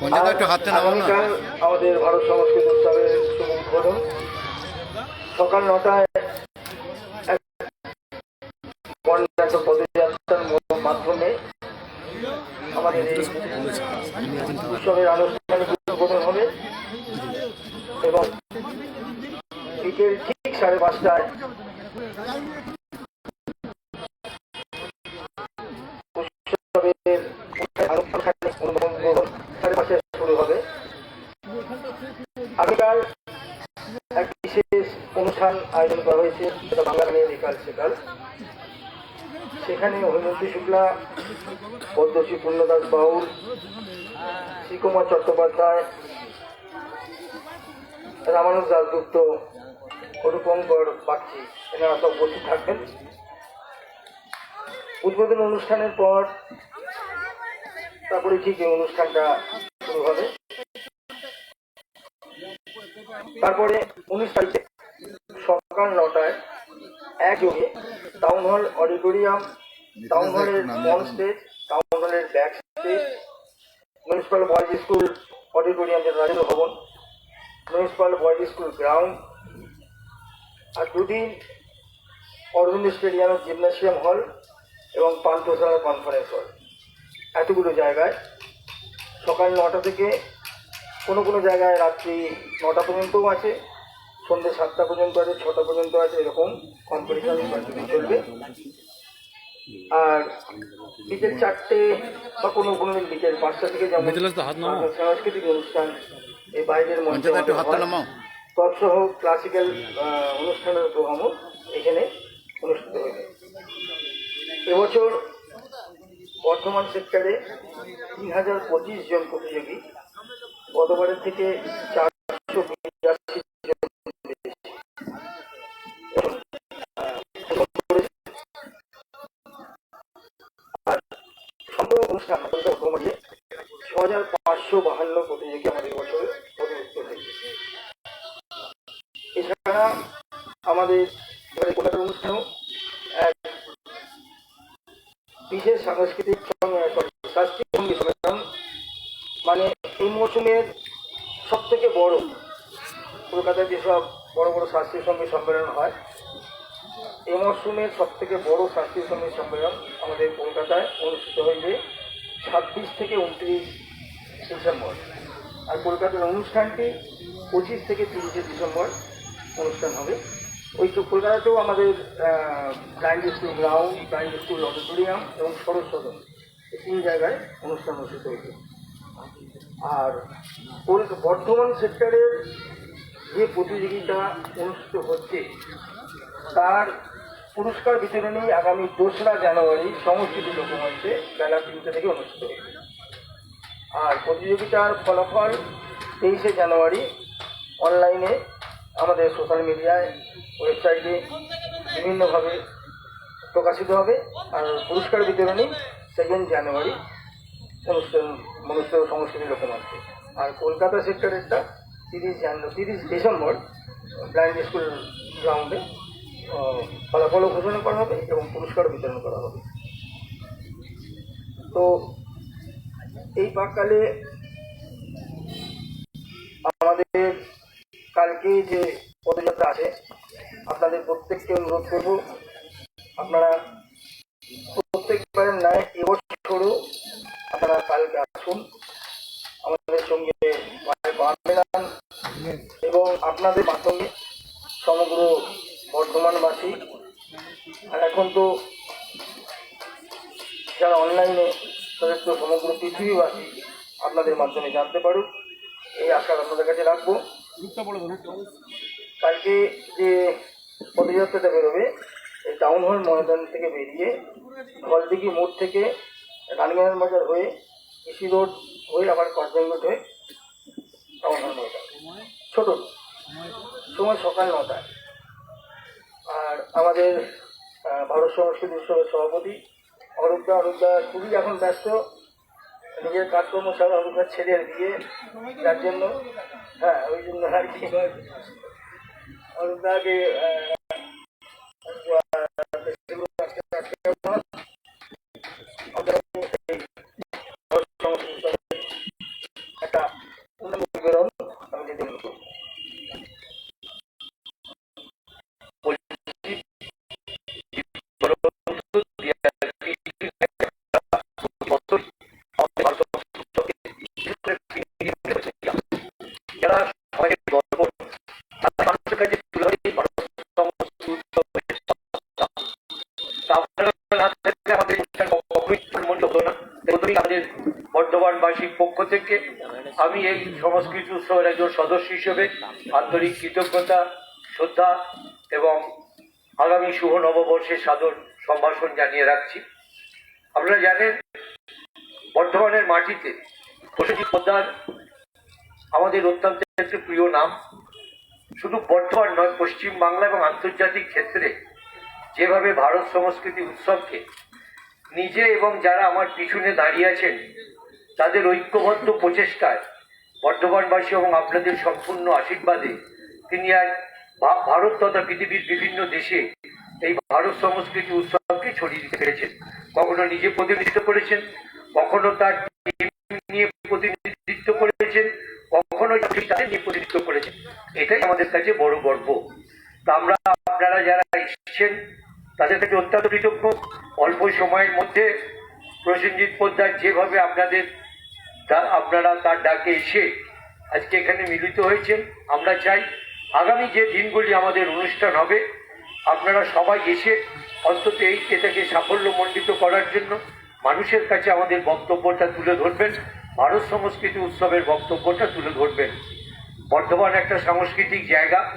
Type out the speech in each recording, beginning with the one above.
পঞ্চায়েত একটু হাতটা নামাও না। আমাদের ভারত সংস্কৃত উৎসবের শুভ উদ্বোধন সকাল নটায় বর্ণাঢ্য পদযাত্রার মাধ্যমে আমাদের এই উৎসবের আনুষ্ঠানিক উদ্বোধন হবে এবং বিকেল ঠিক সাড়ে পাঁচটায় উৎসবের আনুষ্ঠানিক উদ্বোধন সাড়ে পাঁচটায় শুরু হবে আগামীকাল এক বিশেষ অনুষ্ঠান আয়োজন করা হয়েছে, সেটা বাংলা গানের রিকাল সেকাল সেখানে হৈমন্তী শুক্লা, পদ্মশ্রী পূর্ণদাস বাউল, শ্রীকুমার চট্টোপাধ্যায়, রামানুজ দাসগুপ্ত অনুপঙ্কর বাগচি, এনারা সব উপস্থিত থাকবেন। উদ্বোধন অনুষ্ঠানের পর, তারপরে ঠিক এই অনুষ্ঠানটা শুরু হবে। তারপরে উনিশ তারিখে সকাল নটায় একযোগে টাউন হল অডিটোরিয়াম টাউন হলের মন স্টেজ টাউন হলের back stage municipal boys school auditorium যেটা Rajendra Bhavan municipal boys school ground আর দুদিন অরবিন্দ স্টেডিয়ামের জিমনাসিয়াম হল এবং পান্থশালা কনফারেন্স হল এতগুলো জায়গায় সকাল নটা থেকে কোনো কোনো জায়গায় রাত্রি নটা পর্যন্তও আছে। সন্ধ্যে সাতটা পর্যন্ত আছে ছটা পর্যন্ত আছে এরকম কম্পিটিশন চলবে। আর বিকেল চারটে বা কোনো কোনো দিন বিকেল পাঁচটা থেকে যেমন সাংস্কৃতিক অনুষ্ঠান এই বাইরের মঞ্চে তৎসহ ক্লাসিক্যাল অনুষ্ঠানের প্রোগ্রামও এখানে অনুষ্ঠিত হয়েছে এবছর বর্ধমান সেক্টরে তিন হাজার পঁচিশ জন প্রতিযোগী। গতবারের থেকে চারশো সংগীত সম্মেলন মানে এই মৌসুমের সব থেকে বড় কলকাতায় যেসব বড় বড় শাস্ত্রীয় সংগীত সম্মেলন হয় এই মরশুমের সব থেকে বড় শাস্ত্রীয় সংগীত সম্মেলন আমাদের কলকাতায় অনুষ্ঠিত হয়েছে ছাব্বিশ থেকে উনত্রিশ ডিসেম্বর। আর কলকাতার অনুষ্ঠানটি পঁচিশ থেকে তিরিশে ডিসেম্বর অনুষ্ঠান হবে। ওই কলকাতাতেও আমাদের blind school ground, blind school auditorium এবং সরস সদন এই তিন জায়গায় অনুষ্ঠান অনুষ্ঠিত হয়েছে। আর বর্ধমান সেক্টরের যে প্রতিযোগিতা অনুষ্ঠিত হচ্ছে, তার পুরস্কার বিতরণী আগামী দোসরা জানুয়ারি সংস্কৃতি লোকমঞ্চে বেলা তিনটে থেকে অনুষ্ঠিত হবে আর প্রতিযোগিতার ফলাফল তেইশে জানুয়ারি অনলাইনে আমাদের সোশ্যাল মিডিয়ায় ওয়েবসাইটে বিভিন্নভাবে প্রকাশিত হবে। আর পুরস্কার বিতরণী সেকেন্ড জানুয়ারি অনুষ্ঠান অনুষ্ঠিত সংস্কৃতি লোকমঞ্চে আর কলকাতা সেক্টরেরটা তিরিশ জানুয়ারি তিরিশ ডিসেম্বর ব্লাইন্ড স্কুল গ্রাউন্ডে ফলাফলও ঘোষণা করা হবে এবং পুরস্কার বিতরণ করা হবে। তো, এই পাককালে আমাদের কালকে যে পদযাত্রা আছে, আপনাদের প্রত্যেককে অনুরোধ করব, আপনারা প্রত্যেকবারের ন্যায় এবছরও আপনারা কালকে আসুন। আমাদের সঙ্গে মেলান এবং আপনাদের মাধ্যমে সমগ্র বর্ধমানবাসী। আর এখন তো যারা অনলাইনে তাদের তো সমগ্র পৃথিবীবাসী আপনাদের মাধ্যমে জানতে পারুক, এই আশা আপনাদের কাছে রাখব। কালকে যে পদযাত্রাটা বেরোবে এই টাউন হল ময়দান থেকে বেরিয়ে গলদিঘি মোড় থেকে রানীগঞ্জ বাজার হয়ে কৃষি রোড হয়ে আবার কটবেঙ্গট হয়ে টাউন হল ময়দান। ছোট সময় সকাল নটায় আর আমাদের ভারত সংস্কৃতি উৎসবের সভাপতি অরূপদা অরূপদা খুবই এখন ব্যস্ত। নিজের কাজকর্ম ছাড়া অরূপদার ছেলের বিয়ে যার জন্য হ্যাঁ ওই জন্য আর কি। অরূপদাকে 哎 বর্ধমানবাসীর পক্ষ থেকে আমি এই সংস্কৃত উৎসবের একজন সদস্য হিসেবে আন্তরিক কৃতজ্ঞতা, শ্রদ্ধা এবং আগামী শুভ নববর্ষের সাদর সম্ভাষণ জানিয়ে রাখছি। আপনারা জানেন, বর্ধমানের মাটিতে প্রসেনজিৎ পোদ্দার আমাদের অত্যন্ত একটি প্রিয় নাম। শুধু বর্ধমান নয়, পশ্চিম বাংলা এবং আন্তর্জাতিক ক্ষেত্রে যেভাবে ভারত সংস্কৃতি উৎসবকে নিজে এবং যারা আমার পিছনে দাঁড়িয়ে আছেন তাদের ঐক্যবদ্ধ প্রচেষ্টায় বর্ধমানবাসী এবং আপনাদের সম্পূর্ণ আশীর্বাদে তিনি আজ ভারত তথা পৃথিবীর বিভিন্ন দেশে এই ভারত সংস্কৃতি উৎসবকে ছড়িয়ে দিতে পেরেছেন। কখনো নিজে প্রতিনিধিত্ব করেছেন, কখনো তার নিয়ে প্রতিনিধিত্ব করেছেন, কখনো তাদের নিয়ে প্রতিনিধিত্ব করেছেন। এটাই আমাদের কাছে বড় গর্ব। তা আমরা, আপনারা যারা এসেছেন, তাদের কাছে অত্যন্ত কৃতজ্ঞ। অল্প সময়ের মধ্যে প্রসেনজিৎ পোদ্দার যেভাবে আপনাদের তা- আপনারা তার ডাকে এসে আজকে এখানে মিলিত হয়েছেন। আমরা চাই আগামী যে দিনগুলি আমাদের অনুষ্ঠান হবে, আপনারা সবাই এসে অন্তত এই এটাকে সাফল্যমণ্ডিত করার জন্য মানুষের কাছে আমাদের বক্তব্যটা তুলে ধরবেন, ভারত সংস্কৃতি উৎসবের বক্তব্যটা তুলে ধরবেন। বর্ধমান একটা সাংস্কৃতিক জায়গা,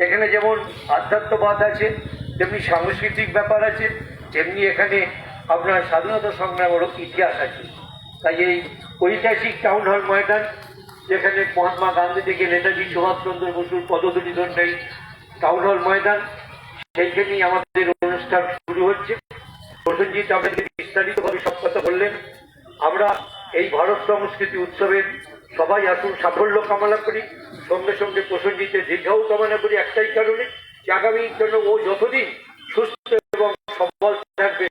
এখানে যেমন আধ্যাত্মবাদ আছে, তেমনি সাংস্কৃতিক ব্যাপার আছে, তেমনি এখানে আপনার স্বাধীনতা সংগ্রামেরও ইতিহাস আছে। তাই এই ঐতিহাসিক টাউন হল ময়দান, যেখানে মহাত্মা গান্ধী থেকে নেতাজি সুভাষচন্দ্র বসুর পদধূলি নেই টাউন হল ময়দান, সেইখানেই আমাদের অনুষ্ঠান শুরু হচ্ছে। প্রসেনজিৎ আপনাদের বিস্তারিতভাবে সব কথা বললেন, আমরা এই ভারত সংস্কৃতি উৎসবের সবাই আসুন সাফল্য কামনা করি। সঙ্গে সঙ্গে প্রসেনজিতের দীর্ঘাও কামনা করি একটাই কারণে, যে আগামী জন্য ও যতদিন সুস্থ এবং সবল থাকবে,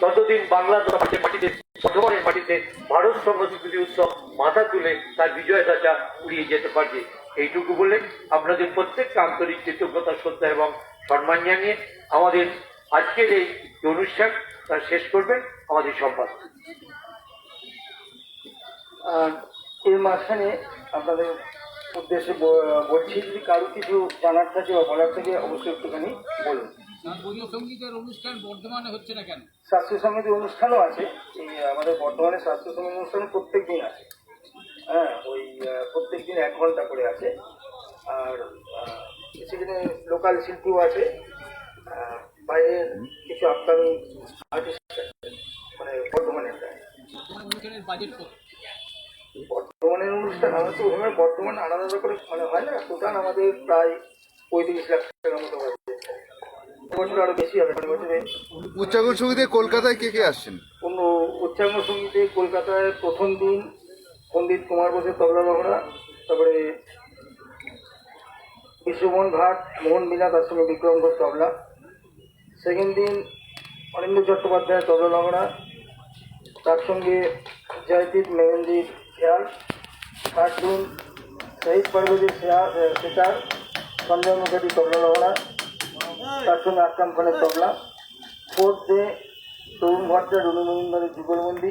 ততদিন বাংলা মাটিতে বর্ধমানের মাটিতে ভারত সংস্কৃতি উৎসব মাথা তুলে তার বিজয় ধাচা উড়িয়ে যেতে পারবে। এইটুকু বলে আপনাদের প্রত্যেককে আন্তরিক কৃতজ্ঞতা, শ্রদ্ধা এবং সম্মান জানিয়ে আমাদের আজকের এই অনুষ্ঠান তা শেষ করবেন আমাদের সম্পাদক। এর মাঝখানে আপনাদের উদ্দেশ্যে বলছি, যদি কারও কিছু জানার থাকে বা বলার থাকে, অবশ্যই একটুখানি বলুন। সঙ্গীতের অনুষ্ঠান বর্ধমানে হচ্ছে না কেন? শাস্ত্রীয় সঙ্গীতের অনুষ্ঠানও আছে। এই আমাদের বর্তমানে শাস্ত্রীয় সংগীত অনুষ্ঠান প্রত্যেক দিন আছে। হ্যাঁ ওই প্রত্যেক দিন এক ঘণ্টা করে আছে। আর সেখানে লোকাল শিল্পীও আছে। বাইরের কিছু আপকামিং আর্টিস্ট আছে। মানে বর্তমানের প্রায়। বাজেট কত? বর্তমানের অনুষ্ঠান আমাদের তো ওখানে বর্তমান আলাদা করে মানে হয় না টোটাল আমাদের প্রায় পঁয়ত্রিশ লাখ টাকার মতো বছর আরও বেশি হবে মানে বছরে উচ্চাঙ্গ সঙ্গীতে কলকাতায় কে কে আসছেন? কোনো উচ্চাঙ্গ সঙ্গীতে কলকাতায় প্রথম দিন পণ্ডিত কুমার বোসের তবলা বাংলা তারপরে বিশ্বমোহন ভাট মোহন মিনা তার সঙ্গে বিক্রম ঘোষ তবলা। সেকেন্ড দিন অনিন্দ চট্টোপাধ্যায় তবলা লংড়া তার সঙ্গে জয়দীপ মেহেন্দির খেয়াল। থার্ড দিন শহীদ পার্বতীর সেতার সঞ্জয় মুখার্জি তবলা লংড়া তার সঙ্গে আকরাম খানের তবলা ফোর্থ ডে তরুণ রুমি মজুমদারের যুগলবন্দি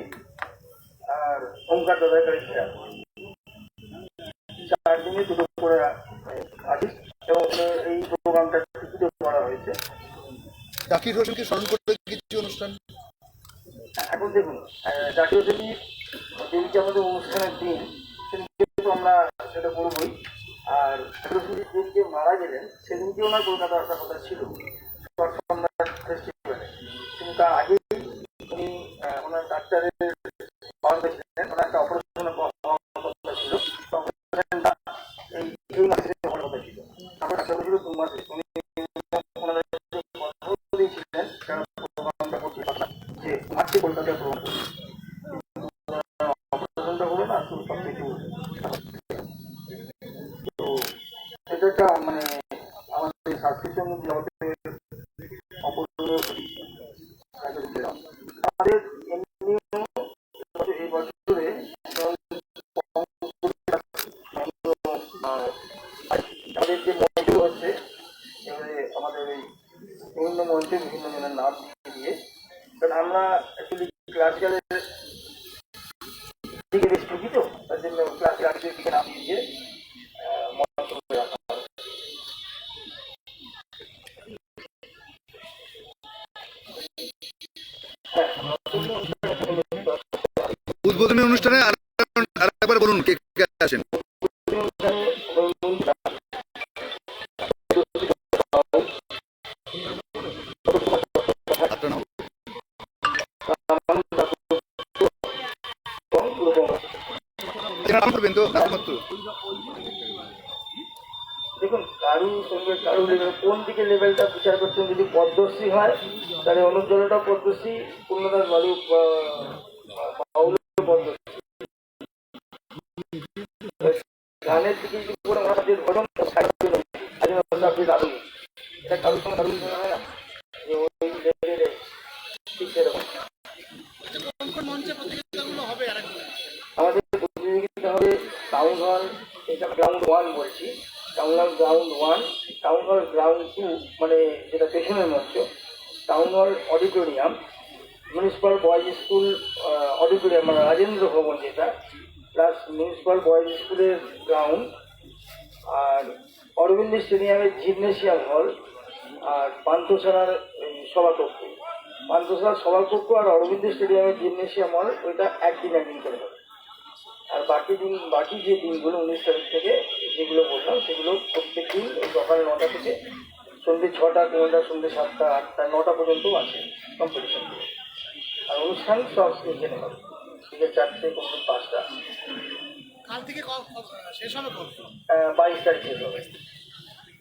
আর ওমকার দাদাকারী খেয়াল চার দিনে দুটো করে আর্টিস্ট এবং এই প্রোগ্রামটা টিকিটও করা হয়েছে। জাকির হোসেনকে স্মরণ করতে কিছু অনুষ্ঠান? এখন দেখুন জাতীয় সংগীত যেদিকে আমাদের অনুষ্ঠানের দিন সেদিনকে তো আমরা সেটা করবই। আর সরস্বতী যেদিকে মারা গেলেন সেদিনকে ওনার কলকাতা আসার কথা ছিল। কিন্তু তার আগেই উনি ওনার ডাক্তারের পাওয়া নাম দিয়ে কারণ আমরা অ্যাকচুয়ালি ক্লাসিক্যালের দিকে বেশ ঢুকি তো, তার জন্য ক্লাসিক্যাল দিকে নাম দিয়ে উদ্বোধনী অনুষ্ঠানে আর দেখুন কারু সঙ্গে কারু লেভেল কোন দিকে লেভেলটা বিচার করছেন যদি পদ্মশ্রী হয় তাহলে অনুজ্জ্বলটা পদ্মশ্রী পূর্ণদাস বালু গানের দিকে যদি পুরো আমাদের ঘটন আপনি দারুণ। এটা কারোর সঙ্গে কারুর সঙ্গে হয় না? যে ওই লেভেলে ঠিক সেরকম। আমাদের প্রতিযোগিতা হবে টাউন হল এটা গ্রাউন্ড ওয়ান বলছি। Town ground one town hall ground two মানে যেটা পেছনের মঞ্চ town hall auditorium municipal boys school auditorium মানে রাজেন্দ্র ভবন যেটা প্লাস মিউনিসিপাল বয়েজ স্কুলের গ্রাউন্ড আর অরবিন্দ স্টেডিয়ামের জিমনেশিয়াম হল আর পান্থশালার সভাকক্ষ। পান্থশালার সভাকক্ষ আর অরবিন্দ স্টেডিয়ামের জিমনেশিয়াম হল ওইটা একদিন একদিন করে হবে। আর বাকি দিন বাকি যে দিনগুলো উনিশ তারিখ থেকে যেগুলো বললাম সেগুলো প্রত্যেক দিন ওই সকাল নটা থেকে সন্ধ্যে ছটা কোনোটা সন্ধ্যে সাতটা আটটা নটা পর্যন্ত আছে কম্পিটিশন আর অনুষ্ঠান সব এখানে হবে। বিকেল চারটে কোনো পাঁচটা। কাল থেকে শেষ হবে বাইশ তারিখ শেষ হবে।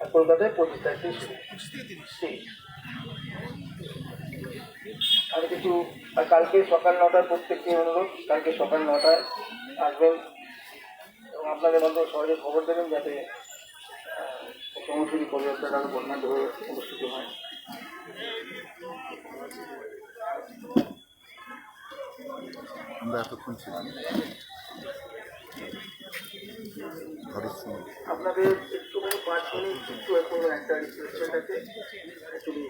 আর কলকাতায় পঁচিশ তারিখ থেকে আর কিছু আর কালকে সকাল নটায় প্রত্যেককে অনুরোধ কালকে সকাল নটায় আসবেন এবং আপনাদের মধ্যে সহজে খবর দেবেন যাতে সমস্যাটি পদযাত্রাটা আরও বর্ণাঢ্যভাবে অনুষ্ঠিত হয়। আমরা এতক্ষণ ছিলাম। আপনাদের একটুখানি পাঁচ মিনিট একটু এখন একটা রিকোয়েস্ট আছে। অ্যাকচুয়ালি